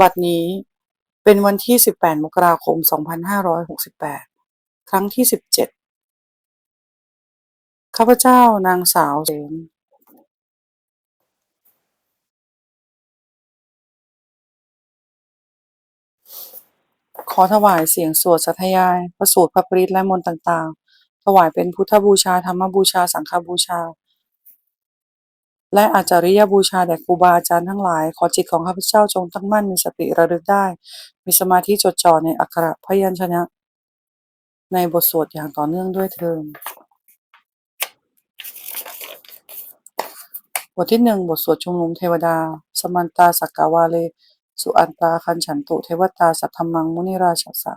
บัดนี้เป็นวันที่ 18 มกราคม 2568 ครั้งที่ 17 ข้าพเจ้านางสาวเสนขอถวายเสียงสวดสัทยายพระสูตรพระปริตและมนต์ต่างๆ ถวายเป็นพุทธบูชา ธรรมบูชา สังฆบูชา และอาจาริยบูชาแด่ครูบาอาจารย์ทั้งหลาย ขอจิตของข้าพเจ้าจงตั้งมั่นมีสติระลึกได้ มีสมาธิจดจ่อในอักขระพยัญชนะ ในบทสวดอย่างต่อเนื่องด้วยเทินบทที่หนึ่งบทสวดชุมนุมเทวดา สมันตาสักกาวาเล สุอันตาคันฉันตุ เทวตาสัทธมังมุนิราชสะ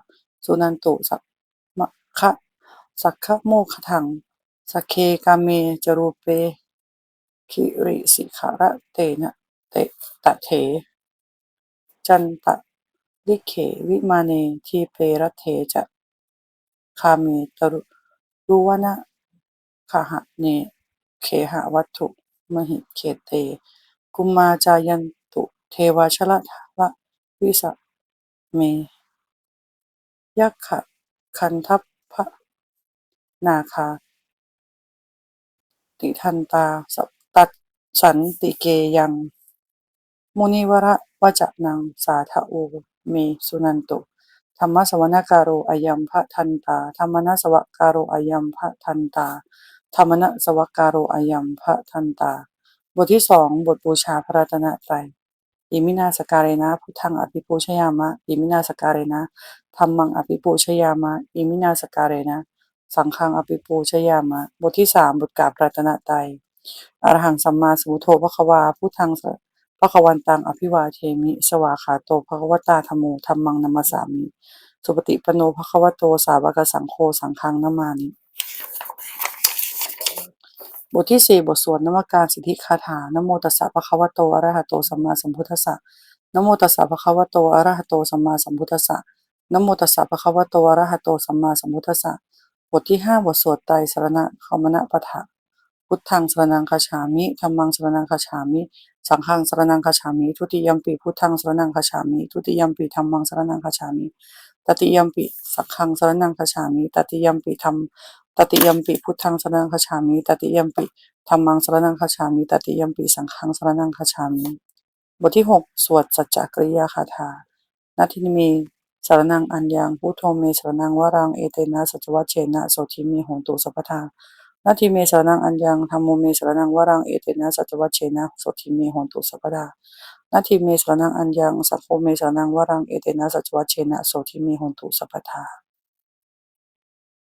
สุนันตุสักมะคะสักขะโมคถังสักเคกาเมจรูเป คิริสิขะระเตนะเตตะเถ จันตะลิเขวิมาเนทีเปรเทจะคาเมตรุรุวนะขหะเนเขหะวัตถุมหิเขเต กุมมาจายันตุเทวาชละทาวะวิสะเมยักขะคันทัพพะนาคาติทันตาสัต ตัดสันติเกยัง มุนิวระวจนังสาทะโอเมสุนันตุ ธรรมสวนการโรอายัมพะทันตา ธรรมนสวการโรอายัมพะทันตา ธรรมนสวการโรอายัมพะทันตา บทที่สองบทบูชาพระรัตนตรัยอิมินาสการเนะพุทธังอภิปูชยามะอิมินาสการเนะธรรมังอภิปูชยามะอิมินาสการเนะสังฆังอภิปูชยามะ บทที่สามบทกาบรัตนตรัย อรหังสัมมาสัมพุทโธพระควาพุทธังพระควันตังอภิวาเทมิ สวาขาโตภควตาธรรมโมธรรมังนัมสสามิ สุปฏิปโนภควโตสาวกสังโฆสังฆังนามานิบทที่สี่บทสวดนมการสิทธิคาถานโมตัสสะภะคะวโตอะระหะโตสัมมาสัมพุทธัสสะนโมตัสสะภะคะวโตอะระหะโตสัมมาสัมพุทธัสสะนโมตัสสะภะคะวโตอะระหะโตสัมมาสัมพุทธัสสะบทที่ห้าบทสวดไตรสรณะคมนะปะทะ พุทธังสรณังคาฉามิธัมมังสรณังคาฉามิ สังฆังสรณังคาฉามิ ทุติยมปิพุทธังสรณังคาฉามิ ทุติยมปิธัมมังสรณังคาฉามิ ตติยมปิสังฆังสรณังคาฉามิ ตติยมปิธรรม ตติยมปิพุทธังสรณังคาฉามิ ตติยมปิธัมมังสรณังคาฉามิ ตติยมปิสังฆังสรณังคาฉามิ บทที่หกสวดสัจจกริยาคาถานาทินิเมสรณังอัญญังพุทโธเมสรณังวรังเอเตนะสัจวัชเชนะโสทิเมหงตุสัพพทา นาทีเมสานังอัญญังธรรมโมเมสานังวรังเอเตนะสัจวัชเชนะโสทิเมหนตุสัพดานาทีเมสานังอัญญังสัพโพเมสานังวรังเอเตนะสัจวัชเชนะโสทิเมหนตุสัพพทา